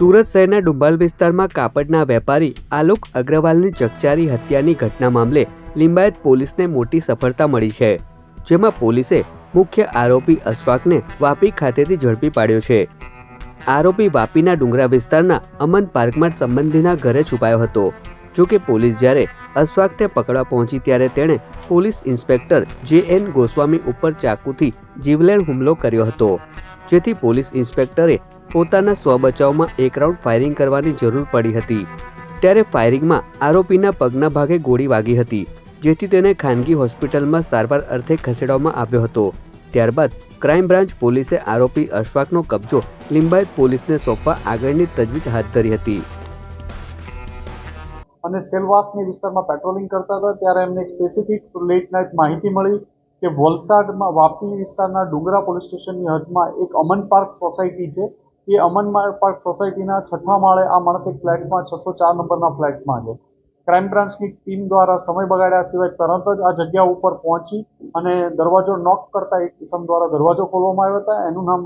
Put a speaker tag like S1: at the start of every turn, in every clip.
S1: સુરત શહેરના ડુંબાલ વિસ્તારમાં કાપડના વેપારી આલોક અગ્રવાલની ચકચારી હત્યાની ઘટના મામલે લિંબાયત પોલીસને મોટી સફળતા મળી છે, જેમાં પોલીસે મુખ્ય આરોપી અશફાકને વાપી ખાતેથી ઝડપી પાડ્યો છે. આરોપી વાપીના ડુંગરા વિસ્તારના અમન પાર્કમાં સંબંધીના ઘરે છુપાયો હતો. જો કે પોલીસ જ્યારે અશફાકને પકડવા પહોંચી ત્યારે તેણે police inspector J N Goswami ઉપર ચાકુથી જીવલેણ હુમલો કર્યો હતો, જેથી પોલીસ ઇન્સ્પેક્ટરે પોતાના સ્વબચાવમાં એક રાઉન્ડ ફાયરિંગ કરવાની જરૂર પડી હતી. ત્યારે ફાયરિંગમાં આરોપીના પગના ભાગે ગોળી વાગી હતી, જેથી તેને ખાનગી હોસ્પિટલમાં સારવાર અર્થે ખસેડવામાં આવ્યો હતો. ત્યારબાદ ક્રાઇમ બ્રાન્ચ પોલીસે આરોપી અશફાકનો કબજો લિંબાયત પોલીસને સોંપવા આગળની તજવીજ હાથ ધરી હતી.
S2: અને સેલવાસની વિસ્તારમાં પેટ્રોલિંગ કરતા હતા, ત્યારે એમને એક સ્પેસિફિક લેટ નાઇટ માહિતી મળી કે વલસાડમાં વાપી વિસ્તારના ડુંગરા પોલીસ સ્ટેશનની હદમાં એક અમન પાર્ક સોસાયટી છે એ અમનમાં પાર્ક સોસાયટીના છઠ્ઠા માળે આ માણસ એક ફ્લેટમાં છસો ચાર નંબરના ફ્લેટમાં છે. ક્રાઇમ બ્રાન્ચની ટીમ દ્વારા સમય બગાડ્યા સિવાય તરત જ આ જગ્યા ઉપર પહોંચી અને દરવાજો નોક કરતા એક કિસમ દ્વારા દરવાજો ખોલવામાં આવ્યો હતા. એનું નામ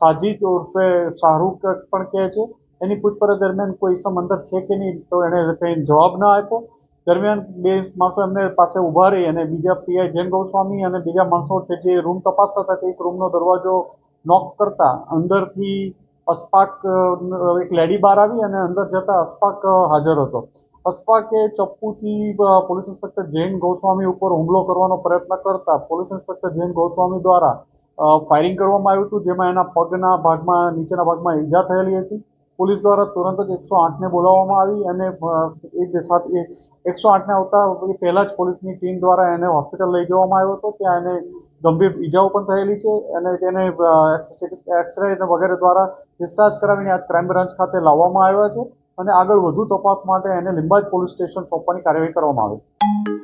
S2: સાજીદ ઉર્ફે શાહરૂખ પણ કહે છે. એની પૂછપરછ દરમિયાન કોઈ ઇસમ અંદર છે કે નહીં તો એણે કંઈ જવાબ ન આપ્યો. દરમિયાન બે માણસો એમને પાસે ઊભા રહી અને બીજા પીઆઈ જૈન ગોસ્વામી અને બીજા માણસો કે જે રૂમ તપાસતા હતા તે એક રૂમનો દરવાજો નોક કરતા અંદરથી અસ્પાક એક લેડી બહાર આવી અને અંદર જતા અસ્પાક હાજર હતો. અસ્પાકે ચપ્પુથી પોલીસ ઇન્સ્પેક્ટર જૈન ગોસ્વામી ઉપર હુમલો કરવાનો પ્રયત્ન કરતા પોલીસ ઇન્સ્પેક્ટર જૈન ગોસ્વામી દ્વારા ફાયરિંગ કરવામાં આવ્યું હતું, જેમાં એના પગના ભાગમાં, નીચેના ભાગમાં ઈજા થયેલી હતી. પોલીસ દ્વારા તુરંત જ એકસો આઠને બોલાવવામાં આવી અને એ સાથે એકસો આઠને આવતા પહેલા પહેલાં જ પોલીસની ટીમ દ્વારા એને હોસ્પિટલ લઈ જવામાં આવ્યો હતો. ત્યાં એને ગંભીર ઈજાઓ પણ થયેલી છે અને તેને એક્સરે વગેરે દ્વારા ડિસ્ચાર્જ કરાવીને આજ ક્રાઇમ બ્રાન્ચ ખાતે લાવવામાં આવ્યા છે અને આગળ વધુ તપાસ માટે એને લિંબાજ પોલીસ સ્ટેશન સોંપવાની કાર્યવાહી કરવામાં આવી.